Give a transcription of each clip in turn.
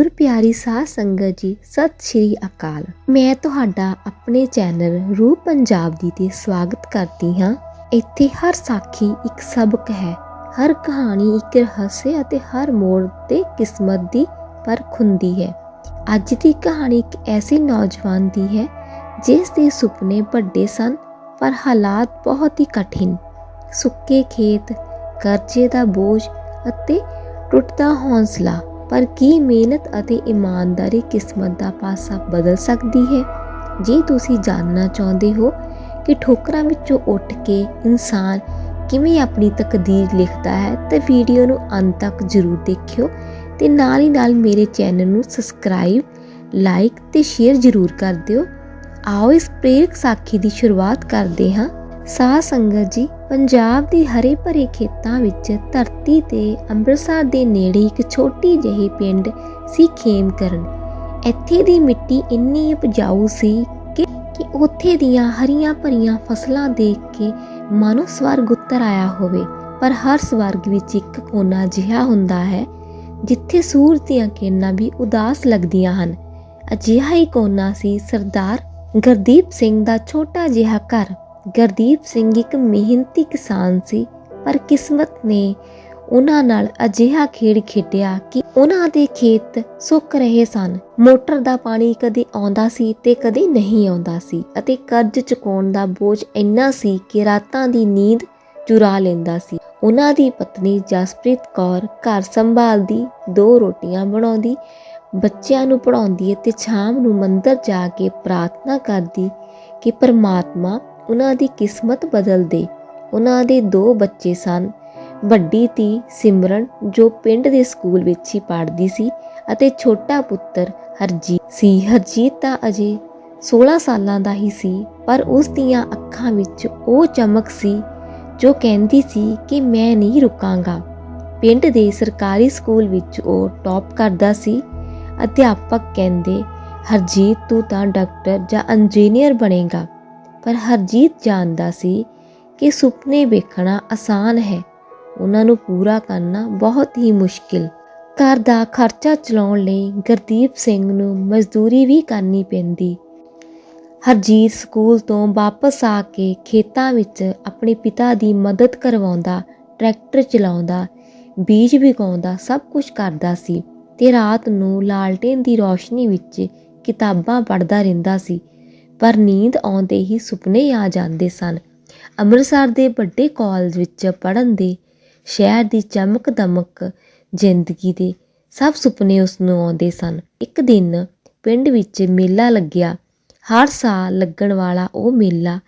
ਗੁਰ ਪਿਆਰੀ ਸਾਧ ਸੰਗਤ ਜੀ, ਸਤਿ ਸ਼੍ਰੀ ਅਕਾਲ। ਮੈਂ ਤੁਹਾਡਾ ਆਪਣੇ ਚੈਨਲ ਰੂਪ ਪੰਜਾਬ ਦੀ ਤੇ ਸਵਾਗਤ ਕਰਦੀ ਹਾਂ। ਇੱਥੇ ਹਰ ਸਾਖੀ ਇੱਕ ਸਬਕ ਹੈ। ਹਰ ਕਹਾਣੀ ਇੱਕ ਰਹੱਸ ਅਤੇ ਹਰ ਮੋੜ ਤੇ ਕਿਸਮਤ ਦੀ ਪਰਖ ਹੁੰਦੀ ਹੈ। ਅੱਜ ਦੀ ਕਹਾਣੀ ਇੱਕ ਐਸੀ ਨੌਜਵਾਨ ਦੀ ਹੈ, ਜਿਸ ਦੇ ਸੁਪਨੇ ਵੱਡੇ ਸਨ, ਪਰ ਹਾਲਾਤ ਬਹੁਤ ਹੀ ਕਠਿਨ। ਸੁੱਕੇ ਖੇਤ, ਕਰਜ਼ੇ ਦਾ ਬੋਝ ਅਤੇ ਟੁੱਟਦਾ ਹੌਸਲਾ। ਪਰ ਕੀ ਮਿਹਨਤ ਅਤੇ ਇਮਾਨਦਾਰੀ ਕਿਸਮਤ ਦਾ ਪਾਸਾ ਬਦਲ ਸਕਦੀ ਹੈ? ਜੇ ਤੁਸੀਂ ਜਾਣਨਾ ਚਾਹੁੰਦੇ ਹੋ ਕਿ ਠੋਕਰਾਂ ਵਿੱਚੋਂ ਉੱਠ ਕੇ ਇਨਸਾਨ ਕਿਵੇਂ ਆਪਣੀ ਤਕਦੀਰ ਲਿਖਦਾ ਹੈ, ਤਾਂ ਵੀਡੀਓ ਨੂੰ ਅੰਤ ਤੱਕ ਜ਼ਰੂਰ ਦੇਖਿਓ ਤੇ ਨਾਲ ਹੀ ਨਾਲ ਮੇਰੇ ਚੈਨਲ ਨੂੰ ਸਬਸਕ੍ਰਾਈਬ, ਲਾਈਕ ਤੇ ਸ਼ੇਅਰ ਜ਼ਰੂਰ ਕਰ ਦਿਓ। ਆਓ ਇਸ ਪ੍ਰੇਰਕ ਸਾਖੀ ਦੀ ਸ਼ੁਰੂਆਤ ਕਰਦੇ ਹਾਂ। ਸਾਧ ਸੰਗਤ ਜੀ ਪੰਜਾਬ ਦੇ ਹਰੇ ਭਰੇ ਖੇਤਾਂ ਵਿੱਚ ਧਰਤੀ ਤੇ ਅੰਮ੍ਰਿਤਸਰ ਦੇ ਨੇੜੇ ਇੱਕ ਛੋਟੀ ਜਿਹੀ ਪਿੰਡ ਸੀ ਖੇਮਕਰਨ। ਇੱਥੇ ਦੀ ਮਿੱਟੀ ਇੰਨੀ ਉਪਜਾਊ ਸੀ ਕਿ ਕਿ ਉੱਥੇ ਦੀਆਂ ਹਰੀਆਂ ਭਰੀਆਂ ਫਸਲਾਂ ਦੇਖ ਕੇ ਮਾਨੋ ਸਵਰਗ ਉੱਤਰ ਆਇਆ ਹੋਵੇ, ਪਰ ਹਰ ਸਵਰਗ ਵਿੱਚ ਇੱਕ ਕੋਨਾ ਅਜਿਹਾ ਹੁੰਦਾ ਹੈ, ਜਿੱਥੇ ਸੂਰਜ ਦੀਆਂ ਕਿਰਨਾਂ ਵੀ ਉਦਾਸ ਲੱਗਦੀਆਂ ਹਨ। ਅਜਿਹਾ ਹੀ ਕੋਨਾ ਸੀ ਸਰਦਾਰ ਗੁਰਦੀਪ ਸਿੰਘ ਦਾ ਛੋਟਾ ਜਿਹਾ ਘਰ। ਗੁਰਦੀਪ ਸਿੰਘ ਇੱਕ ਮਿਹਨਤੀ ਕਿਸਾਨ ਸੀ, ਪਰ ਕਿਸਮਤ ਨੇ ਉਹਨਾਂ ਨਾਲ ਅਜਿਹਾ ਖੇਡ ਖੇਡਿਆ ਕਿ ਉਹਨਾਂ ਦੇ ਖੇਤ ਸੁੱਕ ਰਹੇ ਸਨ। ਮੋਟਰ ਦਾ ਪਾਣੀ ਕਦੇ ਆਉਂਦਾ ਸੀ ਤੇ ਕਦੇ ਨਹੀਂ ਆਉਂਦਾ ਸੀ ਅਤੇ ਕਰਜ਼ ਚੁਕਾਉਣ ਦਾ ਬੋਝ ਇੰਨਾ ਸੀ ਕਿ ਰਾਤਾਂ ਦੀ ਨੀਂਦ ਚੁਰਾ ਲੈਂਦਾ ਸੀ। ਉਹਨਾਂ ਦੀ ਪਤਨੀ ਜਸਪ੍ਰੀਤ ਕੌਰ ਘਰ ਸੰਭਾਲਦੀ, ਦੋ ਰੋਟੀਆਂ ਬਣਾਉਂਦੀ, ਬੱਚਿਆਂ ਨੂੰ ਪੜਾਉਂਦੀ ਅਤੇ ਸ਼ਾਮ ਨੂੰ ਮੰਦਰ ਜਾ ਕੇ ਪ੍ਰਾਰਥਨਾ ਕਰਦੀ ਕਿ ਪਰਮਾਤਮਾ ਉਹਨਾਂ ਦੀ ਕਿਸਮਤ ਬਦਲ ਦੇ ਉਹਨਾਂ ਦੇ ਦੋ ਬੱਚੇ ਸਨ। ਵੱਡੀ ਧੀ ਸਿਮਰਨ, ਜੋ ਪਿੰਡ ਦੇ ਸਕੂਲ ਵਿੱਚ ਹੀ ਪੜ੍ਹਦੀ ਸੀ, ਅਤੇ ਛੋਟਾ ਪੁੱਤਰ ਹਰਜੀਤ ਸੀ। ਹਰਜੀਤ ਤਾਂ ਅਜੇ 16 ਸਾਲਾਂ ਦਾ ਹੀ ਸੀ, ਪਰ ਉਸ ਦੀਆਂ ਅੱਖਾਂ ਵਿੱਚ ਉਹ ਚਮਕ ਸੀ, ਜੋ ਕਹਿੰਦੀ ਸੀ ਕਿ ਮੈਂ ਨਹੀਂ ਰੁਕਾਂਗਾ। ਪਿੰਡ ਦੇ ਸਰਕਾਰੀ ਸਕੂਲ ਵਿੱਚ ਉਹ ਟੌਪ ਕਰਦਾ ਸੀ। ਅਧਿਆਪਕ ਕਹਿੰਦੇ, ਹਰਜੀਤ, ਤੂੰ ਤਾਂ ਡਾਕਟਰ ਜਾਂ ਇੰਜੀਨੀਅਰ ਬਣੇਗਾ। ਪਰ ਹਰਜੀਤ ਜਾਣਦਾ ਸੀ ਕਿ ਸੁਪਨੇ ਵੇਖਣਾ ਆਸਾਨ ਹੈ। ਉਹਨਾਂ ਨੂੰ ਪੂਰਾ ਕਰਨਾ ਬਹੁਤ ਹੀ ਮੁਸ਼ਕਿਲ। ਘਰ ਦਾ ਖਰਚਾ ਚਲਾਉਣ ਲਈ ਗੁਰਦੀਪ ਸਿੰਘ ਨੂੰ ਮਜ਼ਦੂਰੀ ਵੀ ਕਰਨੀ ਪੈਂਦੀ। ਹਰਜੀਤ ਸਕੂਲ ਤੋਂ ਵਾਪਸ ਆ ਕੇ ਖੇਤਾਂ ਵਿੱਚ ਆਪਣੇ ਪਿਤਾ ਦੀ ਮਦਦ ਕਰਵਾਉਂਦਾ, ਟਰੈਕਟਰ ਚਲਾਉਂਦਾ, ਬੀਜ ਵਿਗਾਉਂਦਾ ਸਭ ਕੁਝ ਕਰਦਾ ਸੀ ਤੇ ਰਾਤ ਨੂੰ ਲਾਲਟੇਨ ਦੀ ਰੋਸ਼ਨੀ ਵਿੱਚ ਕਿਤਾਬਾਂ ਪੜ੍ਹਦਾ ਰਹਿੰਦਾ ਸੀ। ਪਰ ਨੀਂਦ ਆਉਂਦੇ ਹੀ ਸੁਪਨੇ ਆ ਜਾਂਦੇ ਸਨ। ਅੰਮ੍ਰਿਤਸਰ ਦੇ ਵੱਡੇ ਕਾਲਜ ਵਿੱਚ ਪੜ੍ਹਨ ਦੇ, ਸ਼ਹਿਰ ਦੀ ਚਮਕ ਦਮਕ ਜ਼ਿੰਦਗੀ ਦੇ ਸਭ ਸੁਪਨੇ ਉਸ ਨੂੰ ਆਉਂਦੇ ਸਨ। ਇੱਕ ਦਿਨ ਪਿੰਡ ਵਿੱਚ ਮੇਲਾ ਲੱਗਿਆ। ਹਰ ਸਾਲ ਲੱਗਣ ਵਾਲਾ ਉਹ ਮੇਲਾ,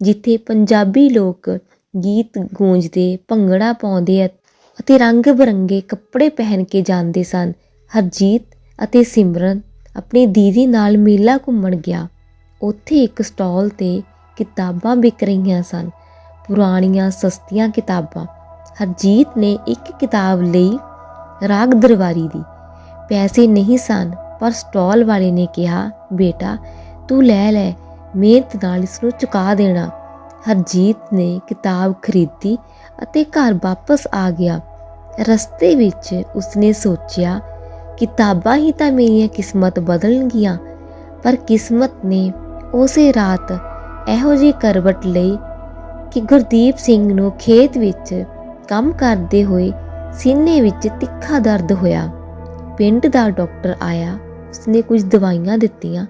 ਜਿੱਥੇ ਪੰਜਾਬੀ ਲੋਕ ਗੀਤ ਗੂੰਜਦੇ, ਭੰਗੜਾ ਪਾਉਂਦੇ ਅਤੇ ਰੰਗ ਬਰੰਗੇ ਕੱਪੜੇ ਪਹਿਨ ਕੇ ਜਾਂਦੇ ਸਨ। ਹਰਜੀਤ ਅਤੇ ਸਿਮਰਨ ਆਪਣੀ ਦੀਦੀ ਨਾਲ ਮੇਲਾ ਘੁੰਮਣ ਗਿਆ। ਉੱਥੇ ਇੱਕ ਸਟਾਲ ਤੇ ਕਿਤਾਬਾਂ ਵਿਕ ਰਹੀਆਂ ਸਨ। ਪੁਰਾਣੀਆਂ, ਸਸਤੀਆਂ ਕਿਤਾਬਾਂ। ਹਰਜੀਤ ਨੇ ਇੱਕ ਕਿਤਾਬ ਲਈ ਰਾਗ ਦਰਬਾਰੀ ਦੀ। ਪੈਸੇ ਨਹੀਂ ਸਨ, ਪਰ ਸਟਾਲ ਵਾਲੇ ਨੇ ਕਿਹਾ, ਬੇਟਾ, ਤੂੰ ਲੈ ਲੈ, ਮਿਹਨਤ ਨਾਲ ਇਸ ਨੂੰ ਚੁਕਾ ਦੇਣਾ। ਹਰਜੀਤ ਨੇ ਕਿਤਾਬ ਖਰੀਦੀ ਅਤੇ ਘਰ ਵਾਪਸ ਆ ਗਿਆ। ਰਸਤੇ ਵਿੱਚ ਉਸਨੇ ਸੋਚਿਆ, ਕਿਤਾਬਾਂ ਹੀ ਤਾਂ ਮੇਰੀਆਂ ਕਿਸਮਤ ਬਦਲਣਗੀਆਂ, ਪਰ ਕਿਸਮਤ ਨੇ ਉਸੇ ਰਾਤ ਇਹੋ ਜਿਹੀ ਕਰਵਟ ਲਈ ਕਿ ਗੁਰਦੀਪ ਸਿੰਘ ਨੂੰ ਖੇਤ ਵਿੱਚ ਕੰਮ ਕਰਦੇ ਹੋਏ ਸੀਨੇ ਵਿੱਚ ਤਿੱਖਾ ਦਰਦ ਹੋਇਆ। ਪਿੰਡ ਦਾ ਡਾਕਟਰ ਆਇਆ, ਉਸਨੇ ਕੁਝ ਦਵਾਈਆਂ ਦਿੱਤੀਆਂ,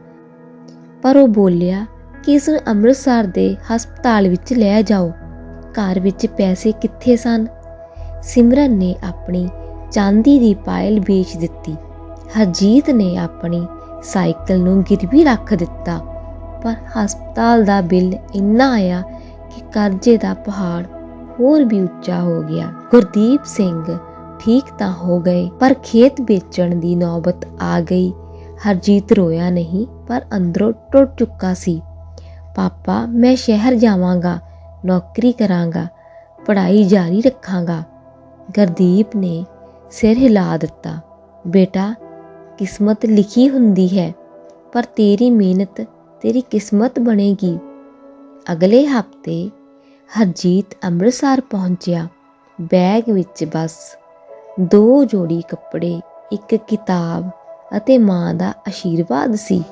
ਪਰ ਉਹ ਬੋਲਿਆ ਕਿ ਇਸ ਨੂੰ ਅੰਮ੍ਰਿਤਸਰ ਦੇ ਹਸਪਤਾਲ ਵਿੱਚ ਲੈ ਜਾਓ। ਘਰ ਵਿੱਚ ਪੈਸੇ ਕਿੱਥੇ ਸਨ? ਸਿਮਰਨ ਨੇ ਆਪਣੀ ਚਾਂਦੀ ਦੀ ਪਾਇਲ ਵੇਚ ਦਿੱਤੀ। ਹਰਜੀਤ ਨੇ ਆਪਣੀ ਸਾਈਕਲ ਨੂੰ ਗਿਰਵੀ ਰੱਖ ਦਿੱਤਾ। ਪਰ ਹਸਪਤਾਲ ਦਾ ਬਿੱਲ ਇੰਨਾ ਆਇਆ ਕਿ ਕਰਜ਼ੇ ਦਾ ਪਹਾੜ ਹੋਰ ਵੀ ਉੱਚਾ ਹੋ ਗਿਆ। ਗੁਰਦੀਪ ਸਿੰਘ ਠੀਕ ਤਾਂ ਹੋ ਗਏ, ਪਰ ਖੇਤ ਵੇਚਣ ਦੀ ਨੌਬਤ ਆ ਗਈ। ਹਰਜੀਤ ਰੋਇਆ ਨਹੀਂ, ਪਰ ਅੰਦਰੋਂ ਟੁੱਟ ਚੁੱਕਾ ਸੀ। ਪਾਪਾ, ਮੈਂ ਸ਼ਹਿਰ ਜਾਵਾਂਗਾ, ਨੌਕਰੀ ਕਰਾਂਗਾ, ਪੜ੍ਹਾਈ ਜਾਰੀ ਰੱਖਾਂਗਾ। ਗੁਰਦੀਪ ਨੇ ਸਿਰ ਹਿਲਾ ਦਿੱਤਾ। ਬੇਟਾ, ਕਿਸਮਤ ਲਿਖੀ ਹੁੰਦੀ ਹੈ, ਪਰ ਤੇਰੀ ਮਿਹਨਤ ਤੇਰੀ ਕਿਸਮਤ ਬਣੇਗੀ। ਅਗਲੇ ਹਫ਼ਤੇ ਹਰਜੀਤ ਅੰਮ੍ਰਿਤਸਰ ਪਹੁੰਚਿਆ। ਬੈਗ ਵਿੱਚ ਬਸ। ਦੋ ਜੋੜੀ ਕੱਪੜੇ, ਇੱਕ ਕਿਤਾਬ ਅਤੇ ਮਾਂ ਦਾ ਆਸ਼ੀਰਵਾਦ ਸੀ।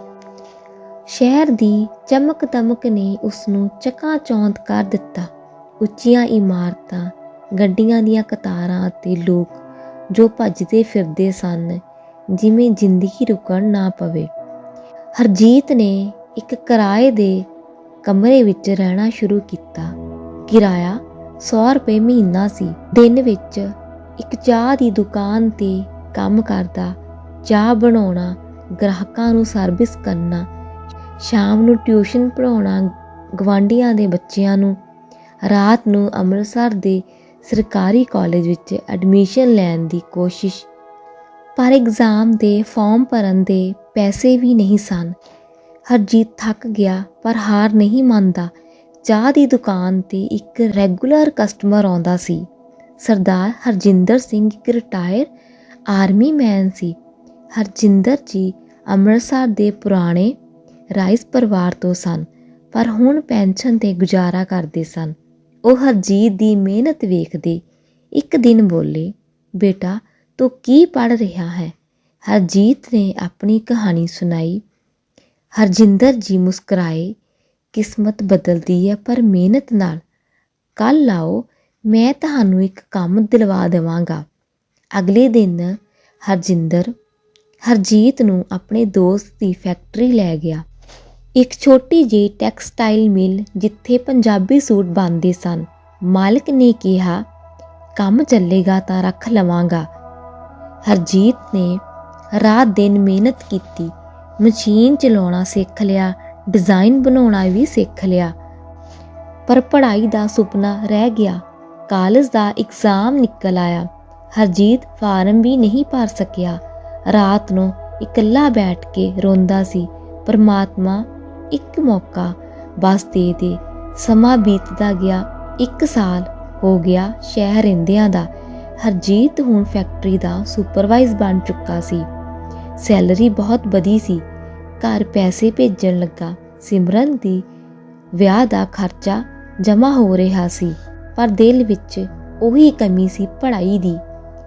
ਸ਼ਹਿਰ ਦੀ ਚਮਕ ਦਮਕ ਨੇ ਉਸ ਨੂੰ ਚਕਾਚੌਂਧ ਕਰ ਦਿੱਤਾ। ਉੱਚੀਆਂ ਇਮਾਰਤਾਂ, ਗੱਡੀਆਂ ਦੀਆਂ ਕਤਾਰਾਂ ਅਤੇ ਲੋਕ ਜੋ ਭੱਜਦੇ ਫਿਰਦੇ ਸਨ, ਜਿਵੇਂ ਜ਼ਿੰਦਗੀ ਰੁਕਣ ਨਾ ਪਵੇ। ਹਰਜੀਤ ਨੇ ਇੱਕ ਕਿਰਾਏ ਦੇ ਕਮਰੇ ਵਿੱਚ ਰਹਿਣਾ ਸ਼ੁਰੂ ਕੀਤਾ। ਕਿਰਾਇਆ 100 ਰੁਪਏ ਮਹੀਨਾ ਸੀ। ਦਿਨ ਵਿੱਚ ਇੱਕ ਚਾਹ ਦੀ ਦੁਕਾਨ ਤੇ ਕੰਮ ਕਰਦਾ, ਚਾਹ ਬਣਾਉਣਾ, ਗ੍ਰਾਹਕਾਂ ਨੂੰ ਸਰਵਿਸ ਕਰਨਾ, ਸ਼ਾਮ ਨੂੰ ਟਿਊਸ਼ਨ ਪੜਾਉਣਾ ਗਵਾਂਢੀਆਂ ਦੇ ਬੱਚਿਆਂ ਨੂੰ, ਰਾਤ ਨੂੰ ਅੰਮ੍ਰਿਤਸਰ ਦੇ ਸਰਕਾਰੀ ਕਾਲਜ ਵਿੱਚ ਐਡਮਿਸ਼ਨ ਲੈਣ ਦੀ ਕੋਸ਼ਿਸ਼। ਪਰ ਐਗਜ਼ਾਮ ਦੇ ਫਾਰਮ ਭਰਨ ਦੇ ਪੈਸੇ ਵੀ ਨਹੀਂ ਸਨ। ਹਰਜੀਤ ਥੱਕ ਗਿਆ, ਪਰ ਹਾਰ ਨਹੀਂ ਮੰਨਦਾ। ਚਾਹ ਦੀ ਦੁਕਾਨ ਤੇ ਇੱਕ ਰੈਗੂਲਰ ਕਸਟਮਰ ਆਉਂਦਾ ਸੀ। ਸਰਦਾਰ ਹਰਜਿੰਦਰ ਸਿੰਘ ਇੱਕ ਰਿਟਾਇਰ ਆਰਮੀ ਮੈਨ ਸੀ। ਹਰਜਿੰਦਰ ਜੀ ਅੰਮ੍ਰਿਤਸਰ ਦੇ ਪੁਰਾਣੇ ਰਾਈਸ ਪਰਿਵਾਰ ਤੋਂ ਸਨ, ਪਰ ਹੁਣ ਪੈਨਸ਼ਨ ਤੇ ਗੁਜ਼ਾਰਾ ਕਰਦੇ ਸਨ। ਉਹ ਹਰਜੀਤ ਦੀ ਮਿਹਨਤ ਵੇਖਦੇ ਇੱਕ ਦਿਨ ਬੋਲੇ, ਬੇਟਾ, ਤੂੰ ਕੀ ਪੜ ਰਿਹਾ ਹੈ? ਹਰਜੀਤ ਨੇ ਆਪਣੀ ਕਹਾਣੀ ਸੁਣਾਈ। ਹਰਜਿੰਦਰ ਜੀ ਮੁਸਕਰਾਏ, ਕਿਸਮਤ ਬਦਲਦੀ ਹੈ ਪਰ ਮਿਹਨਤ ਨਾਲ। ਕੱਲ ਆਓ ਮੈਂ ਤੁਹਾਨੂੰ ਇੱਕ ਕੰਮ ਦਿਲਵਾ ਦੇਵਾਂਗਾ। ਅਗਲੇ ਦਿਨ ਹਰਜਿੰਦਰ ਹਰਜੀਤ ਨੂੰ ਆਪਣੇ ਦੋਸਤ ਦੀ ਫੈਕਟਰੀ ਲੈ ਗਿਆ। ਇੱਕ ਛੋਟੀ ਜਿਹੀ ਟੈਕਸਟਾਈਲ ਮਿਲ ਜਿੱਥੇ ਪੰਜਾਬੀ ਸੂਟ ਬਣਦੇ ਸਨ। ਮਾਲਕ ਨੇ ਕਿਹਾ, ਕੰਮ ਚੱਲੇਗਾ ਤਾਂ ਰੱਖ ਲਵਾਂਗਾ। ਹਰਜੀਤ ਨੇ ਰਾਤ ਦਿਨ ਮਿਹਨਤ ਕੀਤੀ। ਮਸ਼ੀਨ ਚਲਾਉਣਾ ਸਿੱਖ ਲਿਆ ਡਿਜ਼ਾਈਨ ਬਣਾਉਣਾ ਵੀ ਸਿੱਖ ਲਿਆ। ਪਰ ਪੜ੍ਹਾਈ ਦਾ ਸੁਪਨਾ ਰਹਿ ਗਿਆ। ਕਾਲਜ ਦਾ ਇਗਜ਼ਾਮ ਨਿਕਲ ਆਇਆ। ਹਰਜੀਤ ਫਾਰਮ ਵੀ ਨਹੀਂ ਭਰ ਸਕਿਆ। ਰਾਤ ਨੂੰ ਇਕੱਲਾ ਬੈਠ ਕੇ ਰੋਂਦਾ ਸੀ, ਪਰਮਾਤਮਾ, ਇੱਕ ਮੌਕਾ, ਬਸ ਦੇ ਦੇ। ਸਮਾਂ ਬੀਤਦਾ ਗਿਆ। ਇੱਕ ਸਾਲ ਹੋ ਗਿਆ ਸ਼ਹਿਰ ਰਹਿੰਦਿਆਂ ਦਾ। ਹਰਜੀਤ ਹੁਣ ਫੈਕਟਰੀ ਦਾ ਸੁਪਰਵਾਈਜ਼ ਬਣ ਚੁੱਕਾ ਸੀ। ਸੈਲਰੀ ਬਹੁਤ ਵਧੀ ਸੀ। ਘਰ ਪੈਸੇ ਭੇਜਣ ਲੱਗਾ। ਸਿਮਰਨ ਦੀ ਵਿਆਹ ਦਾ ਖਰਚਾ ਜਮ੍ਹਾਂ ਹੋ ਰਿਹਾ ਸੀ, ਪਰ ਦਿਲ ਵਿੱਚ ਉਹੀ ਕਮੀ ਸੀ ਪੜ੍ਹਾਈ ਦੀ।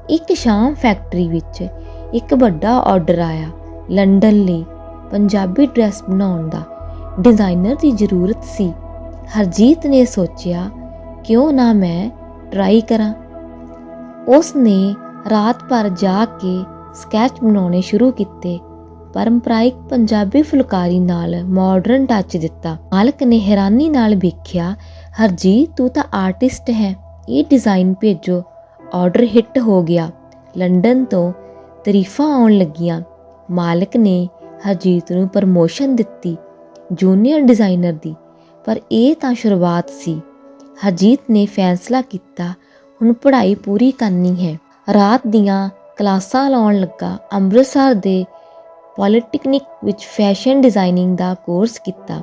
ਇੱਕ ਸ਼ਾਮ ਫੈਕਟਰੀ ਵਿੱਚ ਇੱਕ ਵੱਡਾ ਆਰਡਰ ਆਇਆ। ਲੰਡਨ ਲਈ ਪੰਜਾਬੀ ਡਰੈਸ ਬਣਾਉਣ ਦਾ। ਡਿਜ਼ਾਈਨਰ ਦੀ ਜ਼ਰੂਰਤ ਸੀ। ਹਰਜੀਤ ਨੇ ਸੋਚਿਆ, ਕਿਉਂ ਨਾ ਮੈਂ ਟਰਾਈ ਕਰਾਂ? ਉਸ ਨੇ ਰਾਤ ਭਰ ਜਾ ਕੇ ਸਕੈਚ ਬਣਾਉਣੇ ਸ਼ੁਰੂ ਕੀਤੇ। ਪਰੰਪਰਾਇਕ ਪੰਜਾਬੀ ਫੁਲਕਾਰੀ ਨਾਲ ਮਾਡਰਨ ਟੱਚ ਦਿੱਤਾ। ਮਾਲਕ ਨੇ ਹੈਰਾਨੀ ਨਾਲ ਵੇਖਿਆ, ਹਰਜੀਤ, ਤੂੰ ਤਾਂ ਆਰਟਿਸਟ ਹੈ। ਇਹ ਡਿਜ਼ਾਈਨ ਭੇਜੋ। ਆਰਡਰ ਹਿੱਟ ਹੋ ਗਿਆ। ਲੰਡਨ ਤੋਂ ਤਾਰੀਫਾਂ ਆਉਣ ਲੱਗੀਆਂ। ਮਾਲਕ ਨੇ ਹਰਜੀਤ ਨੂੰ ਪ੍ਰਮੋਸ਼ਨ ਦਿੱਤੀ ਜੂਨੀਅਰ ਡਿਜ਼ਾਈਨਰ ਦੀ। ਪਰ ਇਹ ਤਾਂ ਸ਼ੁਰੂਆਤ ਸੀ। ਹਰਜੀਤ ਨੇ ਫੈਸਲਾ ਕੀਤਾ, ਹੁਣ ਪੜ੍ਹਾਈ ਪੂਰੀ ਕਰਨੀ ਹੈ। ਰਾਤ ਦੀਆਂ ਕਲਾਸਾਂ ਲਾਉਣ ਲੱਗਾ। ਅੰਮ੍ਰਿਤਸਰ ਦੇ ਪੋਲੀਟੈਕਨਿਕ ਵਿੱਚ ਫੈਸ਼ਨ ਡਿਜ਼ਾਈਨਿੰਗ ਦਾ ਕੋਰਸ ਕੀਤਾ।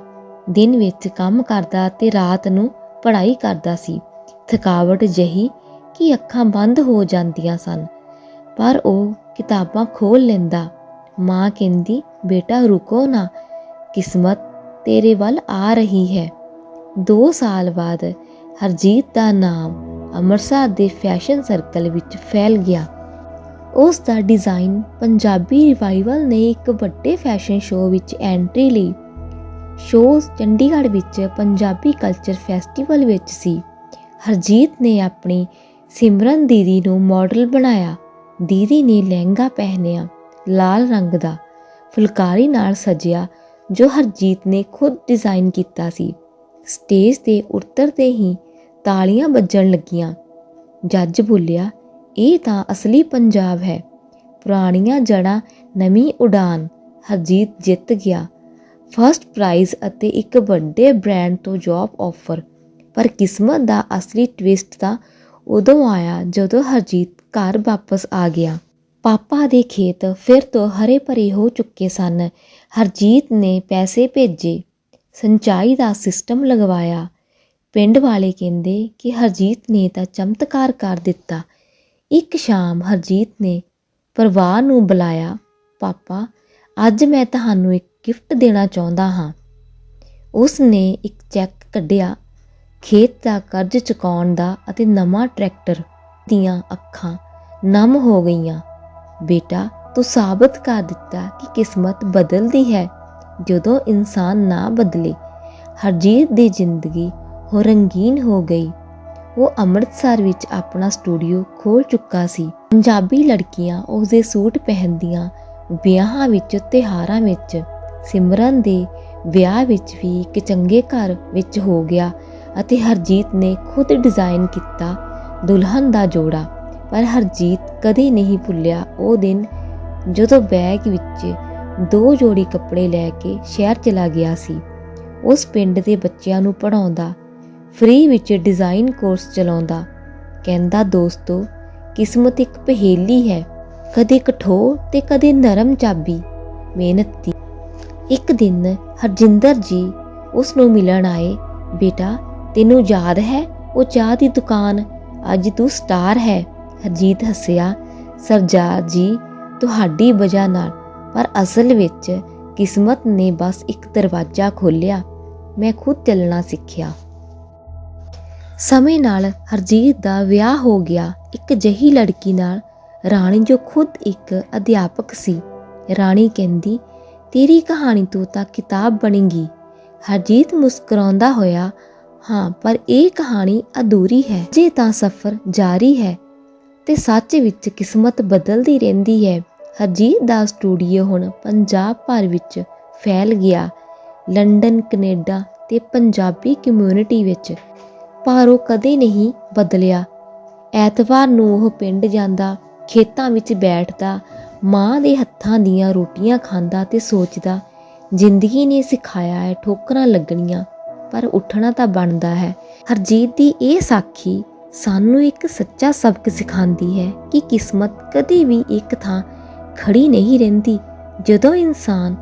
ਦਿਨ ਵਿੱਚ ਕੰਮ ਕਰਦਾ ਤੇ ਰਾਤ ਨੂੰ ਪੜ੍ਹਾਈ ਕਰਦਾ ਸੀ। ਥਕਾਵਟ ਜਹੀ ਕਿ ਅੱਖਾਂ ਬੰਦ ਹੋ ਜਾਂਦੀਆਂ ਸਨ। ਪਰ ਉਹ ਕਿਤਾਬਾਂ ਖੋਲ ਲੈਂਦਾ। ਮਾਂ ਕਹਿੰਦੀ, ਬੇਟਾ, ਰੁਕੋ ਨਾ। ਕਿਸਮਤ ਤੇਰੇ ਵੱਲ ਆ ਰਹੀ ਹੈ। 2 ਸਾਲ ਬਾਅਦ ਹਰਜੀਤ ਦਾ ਨਾਮ ਅੰਮ੍ਰਿਤਸਰ ਦੇ ਫੈਸ਼ਨ ਸਰਕਲ ਵਿੱਚ ਫੈਲ ਗਿਆ। ਉਸ ਦਾ ਡਿਜ਼ਾਈਨ ਪੰਜਾਬੀ ਰਿਵਾਈਵਲ ਨੇ ਇੱਕ ਵੱਡੇ ਫੈਸ਼ਨ ਸ਼ੋਅ ਵਿੱਚ ਐਂਟਰੀ ਲਈ। ਸ਼ੋਅ ਚੰਡੀਗੜ੍ਹ ਵਿੱਚ ਪੰਜਾਬੀ ਕਲਚਰ ਫੈਸਟੀਵਲ ਵਿੱਚ ਸੀ। ਹਰਜੀਤ ਨੇ ਆਪਣੀ ਸਿਮਰਨ ਦੀਦੀ ਨੂੰ ਮਾਡਲ ਬਣਾਇਆ। ਦੀਦੀ ਨੇ ਲਹਿੰਗਾ ਪਹਿਨਿਆ, ਲਾਲ ਰੰਗ ਦਾ, ਫੁਲਕਾਰੀ ਨਾਲ ਸਜਿਆ, ਜੋ ਹਰਜੀਤ ਨੇ ਖੁਦ ਡਿਜ਼ਾਈਨ ਕੀਤਾ ਸੀ। ਸਟੇਜ ਤੇ ਉਤਰਦੇ ਹੀ ਤਾਲੀਆਂ ਵੱਜਣ ਲੱਗੀਆਂ। ਜੱਜ ਬੋਲਿਆ ਇਹ ਤਾਂ ਅਸਲੀ ਪੰਜਾਬ ਹੈ। ਪੁਰਾਣੀਆਂ ਜੜਾਂ ਨਵੀਂ ਉਡਾਨ, ਹਰਜੀਤ ਜਿੱਤ ਗਿਆ। ਫਰਸਟ ਪ੍ਰਾਈਜ਼ ਅਤੇ ਇੱਕ ਵੱਡੇ ਬ੍ਰਾਂਡ ਤੋਂ ਜੌਬ ਆਫਰ ਪਰ ਕਿਸਮਤ ਦਾ ਅਸਲੀ ਟਵਿਸਟ ਤਾਂ ਉਦੋਂ ਆਇਆ ਜਦੋਂ ਹਰਜੀਤ ਘਰ ਵਾਪਸ ਆ ਗਿਆ। ਪਾਪਾ ਦੇ ਖੇਤ ਫਿਰ ਤੋਂ ਹਰੇ ਭਰੇ ਹੋ ਚੁੱਕੇ ਸਨ। ਹਰਜੀਤ ਨੇ ਪੈਸੇ ਭੇਜੇ, ਸਿੰਚਾਈ ਦਾ ਸਿਸਟਮ ਲਗਵਾਇਆ। ਪਿੰਡ ਵਾਲੇ ਕਹਿੰਦੇ ਕਿ ਹਰਜੀਤ ਨੇ ਤਾਂ ਚਮਤਕਾਰ ਕਰ ਦਿੱਤਾ। ਇੱਕ ਸ਼ਾਮ ਹਰਜੀਤ ਨੇ ਪਰਿਵਾਰ ਨੂੰ ਬੁਲਾਇਆ, ਪਾਪਾ, ਅੱਜ ਮੈਂ ਤੁਹਾਨੂੰ ਇੱਕ ਗਿਫਟ ਦੇਣਾ ਚਾਹੁੰਦਾ ਹਾਂ। ਉਸ ਨੇ ਇੱਕ ਚੈੱਕ ਕੱਢਿਆ। ਖੇਤ ਦਾ ਕਰਜ਼ ਚੁਕਾਉਣ ਦਾ ਅਤੇ ਨਵਾਂ ਟਰੈਕਟਰ ਦੀਆਂ ਅੱਖਾਂ ਨਮ ਹੋ ਗਈਆਂ। ਬੇਟਾ, ਤੂੰ ਸਾਬਤ ਕਰ ਦਿੱਤਾ ਕਿ ਕਿਸਮਤ ਬਦਲਦੀ ਹੈ। ਜਦੋਂ ਇਨਸਾਨ ਨਾ ਬਦਲੇ, ਹਰਜੀਤ ਦੀ ਜ਼ਿੰਦਗੀ ਹੋ ਰੰਗੀਨ ਹੋ ਗਈ। ਉਹ ਅੰਮ੍ਰਿਤਸਰ ਵਿੱਚ ਆਪਣਾ ਸਟੂਡੀਓ ਖੋਲ ਚੁੱਕਾ ਸੀ। ਪੰਜਾਬੀ ਲੜਕੀਆਂ ਉਸਦੇ ਸੂਟ ਪਹਿਨਦੀਆਂ ਵਿਆਹਾਂ ਵਿੱਚ, ਤਿਉਹਾਰਾਂ ਵਿੱਚ, ਸਿਮਰਨ ਦੇ ਵਿਆਹ ਵਿੱਚ ਵੀ ਇੱਕ ਚੰਗੇ ਘਰ ਵਿੱਚ ਹੋ ਗਿਆ ਅਤੇ ਹਰਜੀਤ ਨੇ ਖੁਦ ਡਿਜ਼ਾਈਨ ਕੀਤਾ ਦੁਲਹਨ ਦਾ ਜੋੜਾ। ਪਰ ਹਰਜੀਤ ਕਦੇ ਨਹੀਂ ਭੁੱਲਿਆ ਉਹ ਦਿਨ ਜਦੋਂ ਬੈਗ ਵਿੱਚ ਦੋ ਜੋੜੀ ਕੱਪੜੇ ਲੈ ਕੇ ਸ਼ਹਿਰ ਚਲਾ ਗਿਆ ਸੀ। ਉਸ ਪਿੰਡ ਦੇ ਬੱਚਿਆਂ ਨੂੰ ਪੜਾਉਂਦਾ ਫ੍ਰੀ ਵਿੱਚ ਡਿਜ਼ਾਈਨ ਕੋਰਸ ਚਲਾਉਂਦਾ। ਕਹਿੰਦਾ, ਦੋਸਤੋ, ਕਿਸਮਤ ਇੱਕ ਪਹੇਲੀ ਹੈ। ਕਦੇ ਕਠੋਰ ਤੇ ਕਦੇ ਨਰਮ ਚਾਬੀ, ਮਿਹਨਤ ਦੀ। ਇੱਕ ਦਿਨ ਹਰਜਿੰਦਰ ਜੀ ਉਸ ਨੂੰ ਮਿਲਣ ਆਏ, ਬੇਟਾ, ਤੈਨੂੰ ਯਾਦ ਹੈ ਉਹ ਚਾਹ ਦੀ ਦੁਕਾਨ? ਅੱਜ ਤੂੰ ਸਟਾਰ ਹੈ। ਹਰਜੀਤ ਹੱਸਿਆ ਸਰਦਾਰ ਜੀ, ਤੁਹਾਡੀ ਵਜ੍ਹਾ ਨਾਲ। ਪਰ ਅਸਲ ਵਿੱਚ ਕਿਸਮਤ ਨੇ ਬਸ ਇੱਕ ਦਰਵਾਜ਼ਾ ਖੋਲ੍ਹਿਆ। ਮੈਂ ਖੁਦ ਚੱਲਣਾ ਸਿੱਖਿਆ। ਸਮੇਂ ਨਾਲ ਹਰਜੀਤ ਦਾ ਵਿਆਹ ਹੋ ਗਿਆ। ਇੱਕ ਜਹੀ ਲੜਕੀ ਨਾਲ ਰਾਣੀ ਜੋ ਖੁਦ ਇੱਕ ਅਧਿਆਪਕ ਸੀ। ਰਾਣੀ ਕਹਿੰਦੀ, ਤੇਰੀ ਕਹਾਣੀ ਤੋਂ ਤਾਂ ਕਿਤਾਬ ਬਣੇਗੀ। ਹਰਜੀਤ ਮੁਸਕਰਾਉਂਦਾ ਹੋਇਆ, ਹਾਂ, ਪਰ ਇਹ ਕਹਾਣੀ ਅਧੂਰੀ ਹੈ। ਜੇ ਤਾਂ ਸਫ਼ਰ ਜਾਰੀ ਹੈ ਤੇ ਸੱਚ ਵਿੱਚ ਕਿਸਮਤ ਬਦਲਦੀ ਰਹਿੰਦੀ ਹੈ। ਹਰਜੀਤ ਦਾ ਸਟੂਡੀਓ ਹੁਣ ਪੰਜਾਬ ਭਰ ਵਿੱਚ ਫੈਲ ਗਿਆ। ਲੰਡਨ, ਕੈਨੇਡਾ ਤੇ ਪੰਜਾਬੀ ਕਮਿਊਨਿਟੀ ਵਿੱਚ ਪਰ ਉਹ ਕਦੇ ਨਹੀਂ ਬਦਲਿਆ। ਐਤਵਾਰ ਨੂੰ ਉਹ ਪਿੰਡ ਜਾਂਦਾ, ਖੇਤਾਂ ਵਿੱਚ ਬੈਠਦਾ, ਮਾਂ ਦੇ ਹੱਥਾਂ ਦੀਆਂ ਰੋਟੀਆਂ ਖਾਂਦਾ ਤੇ ਸੋਚਦਾ, ਜ਼ਿੰਦਗੀ ਨੇ ਸਿਖਾਇਆ ਹੈ ਠੋਕਰਾਂ ਲੱਗਣੀਆਂ, ਪਰ ਉੱਠਣਾ ਤਾਂ ਬਣਦਾ ਹੈ। ਹਰਜੀਤ ਦੀ ਇਹ ਸਾਖੀ ਸਾਨੂੰ ਇੱਕ ਸੱਚਾ ਸਬਕ ਸਿਖਾਉਂਦੀ ਹੈ ਕਿ ਕਿਸਮਤ ਕਦੇ ਵੀ ਇੱਕ ਥਾਂ ਖੜੀ ਨਹੀਂ ਰਹਿੰਦੀ। ਜਦੋਂ ਇਨਸਾਨ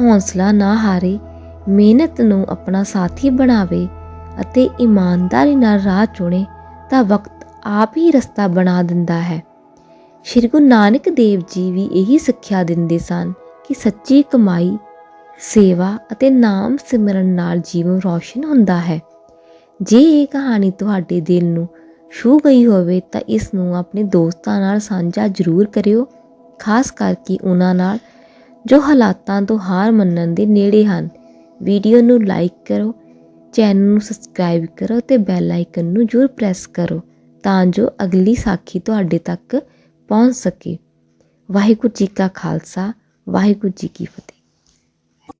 ਹੌਸਲਾ ਨਾ ਹਾਰੇ, ਮਿਹਨਤ ਨੂੰ ਆਪਣਾ ਸਾਥੀ ਬਣਾਵੇ ਅਤੇ ਇਮਾਨਦਾਰੀ ਨਾਲ ਰਾਹ ਚੁਣੇ ਤਾਂ ਵਕਤ ਆਪ ਹੀ ਰਸਤਾ ਬਣਾ ਦਿੰਦਾ ਹੈ। ਸ਼੍ਰੀ ਗੁਰੂ ਨਾਨਕ ਦੇਵ ਜੀ ਵੀ ਇਹੀ ਸਿੱਖਿਆ ਦਿੰਦੇ ਸਨ ਕਿ ਸੱਚੀ ਕਮਾਈ, ਸੇਵਾ ਅਤੇ ਨਾਮ ਸਿਮਰਨ ਨਾਲ ਜੀਵਨ ਰੌਸ਼ਨ ਹੁੰਦਾ ਹੈ। ਜੇ ਇਹ ਕਹਾਣੀ ਤੁਹਾਡੇ ਦਿਲ ਨੂੰ ਛੂ ਗਈ ਹੋਵੇ ਤਾਂ ਇਸ ਨੂੰ ਆਪਣੇ ਦੋਸਤਾਂ ਨਾਲ ਸਾਂਝਾ ਜ਼ਰੂਰ ਕਰਿਓ, ਖਾਸ ਕਰਕੇ ਉਹਨਾਂ ਨਾਲ ਜੋ ਹਾਲਾਤਾਂ ਤੋਂ ਹਾਰ ਮੰਨਣ ਦੇ ਨੇੜੇ ਹਨ। ਵੀਡੀਓ ਨੂੰ ਲਾਈਕ ਕਰੋ ਚੈਨਲ ਨੂੰ ਸਬਸਕ੍ਰਾਈਬ ਕਰੋ ਅਤੇ ਬੈਲ ਆਈਕਨ ਨੂੰ ਜ਼ਰੂਰ ਪ੍ਰੈਸ ਕਰੋ ਤਾਂ ਜੋ ਅਗਲੀ ਸਾਖੀ ਤੁਹਾਡੇ ਤੱਕ ਪਹੁੰਚ ਸਕੇ। ਵਾਹਿਗੁਰੂ ਜੀ ਕਾ ਖਾਲਸਾ, ਵਾਹਿਗੁਰੂ ਜੀ ਕੀ ਫਤਿਹ।